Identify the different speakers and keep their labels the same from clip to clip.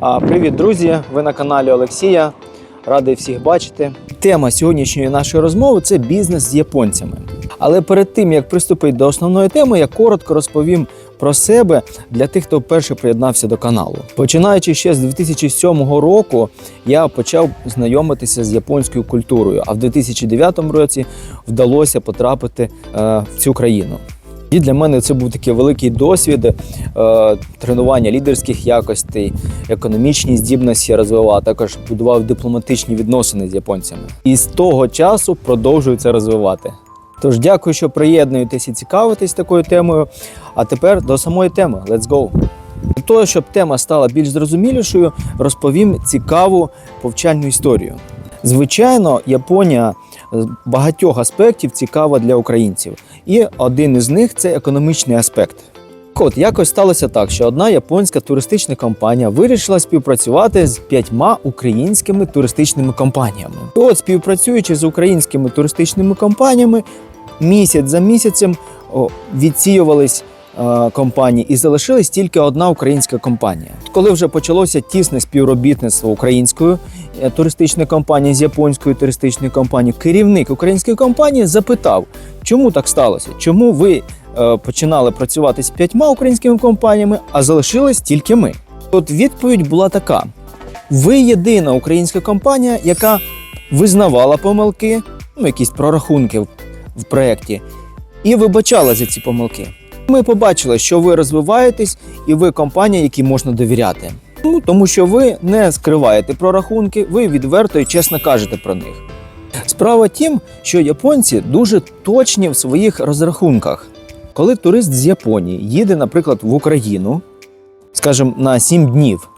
Speaker 1: Привіт, друзі! Ви на каналі Олексія. Радий всіх бачити. Тема сьогоднішньої нашої розмови це бізнес з японцями. Але перед тим як приступити до основної теми, я коротко розповім про себе для тих, хто вперше приєднався до каналу. Починаючи ще з 2007 року, я почав знайомитися з японською культурою, а в 2009 році вдалося потрапити е, в цю країну. І для мене це був такий великий досвід е, тренування лідерських якостей, економічні здібності розвивав, також будував дипломатичні відносини з японцями. І з того часу продовжую це розвивати. Тож дякую, що приєднуєтесь і цікавитесь такою темою. А тепер до самої теми. Let's go! Для того, щоб тема стала більш зрозумілішою, розповім цікаву повчальну історію. Звичайно, Японія з багатьох аспектів цікава для українців, і один із них це економічний аспект. От якось сталося так, що одна японська туристична компанія вирішила співпрацювати з п'ятьма українськими туристичними компаніями. І от співпрацюючи з українськими туристичними компаніями, місяць за місяцем відсіювались е, компанії і залишилась тільки одна українська компанія. Коли вже почалося тісне співробітництво української е, туристичної компанії з японською туристичною компанією, керівник української компанії запитав, чому так сталося? Чому ви е, починали працювати з п'ятьма українськими компаніями, а залишились тільки ми? От відповідь була така: ви єдина українська компанія, яка визнавала помилки, ну якісь прорахунки в проєкті, і вибачала за ці помилки. Ми побачили, що ви розвиваєтесь, і ви компанія, якій можна довіряти. Ну, тому що ви не скриваєте прорахунки, ви відверто і чесно кажете про них. Справа тім, що японці дуже точні в своїх розрахунках. Коли турист з Японії їде, наприклад, в Україну, скажімо, на 7 днів,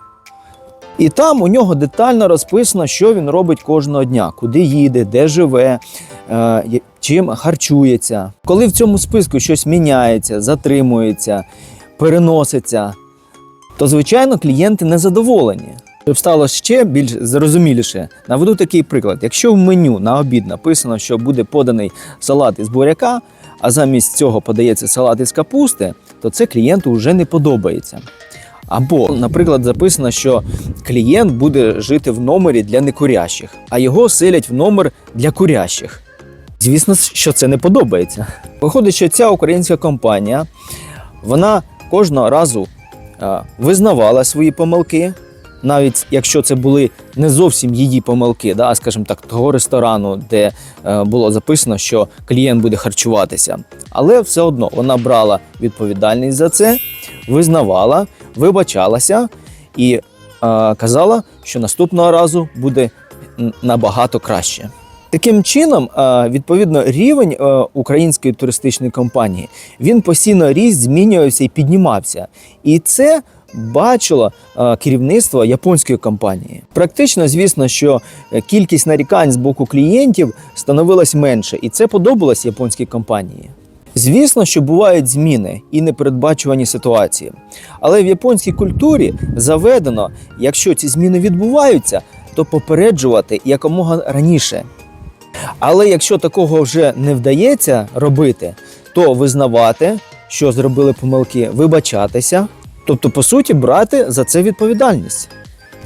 Speaker 1: і там у нього детально розписано, що він робить кожного дня, куди їде, де живе, чим харчується. Коли в цьому списку щось міняється, затримується, переноситься, то звичайно клієнти незадоволені. Щоб стало ще більш зрозуміліше, наведу такий приклад: якщо в меню на обід написано, що буде поданий салат із буряка, а замість цього подається салат із капусти, то це клієнту вже не подобається. Або, наприклад, записано, що клієнт буде жити в номері для некурящих, а його селять в номер для курящих. Звісно, що це не подобається. Виходить, що ця українська компанія вона кожного разу визнавала свої помилки, навіть якщо це були не зовсім її помилки, да, скажімо так, того ресторану, де е, було записано, що клієнт буде харчуватися. Але все одно вона брала відповідальність за це, визнавала, вибачалася і казала, що наступного разу буде набагато краще. Таким чином, е, відповідно, рівень е, української туристичної компанії він постійно ріс, змінювався і піднімався. І це бачило е, керівництво японської компанії. Практично, звісно, що кількість нарікань з боку клієнтів становилась менше, і це подобалось японській компанії. Звісно, що бувають зміни і непередбачувані ситуації. Але в японській культурі заведено, якщо ці зміни відбуваються, то попереджувати якомога раніше. Але якщо такого вже не вдається робити, то визнавати, що зробили помилки, вибачатися, тобто, по суті, брати за це відповідальність.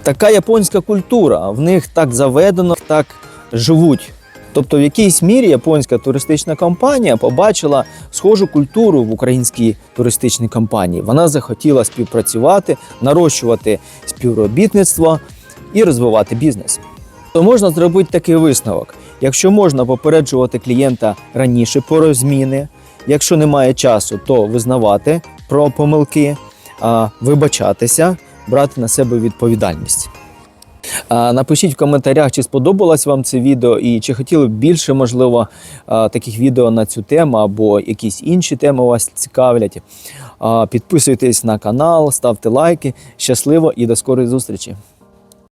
Speaker 1: Така японська культура, в них так заведено, так живуть. Тобто, в якійсь мірі японська туристична компанія побачила схожу культуру в українській туристичній компанії. Вона захотіла співпрацювати, нарощувати співробітництво і розвивати бізнес. То можна зробити такий висновок: якщо можна попереджувати клієнта раніше про зміни, якщо немає часу, то визнавати про помилки, вибачатися, брати на себе відповідальність. Напишіть в коментарях, чи сподобалось вам це відео, і чи хотіли б більше, можливо, таких відео на цю тему або якісь інші теми вас цікавлять. Підписуйтесь на канал, ставте лайки. Щасливо і до скорої зустрічі!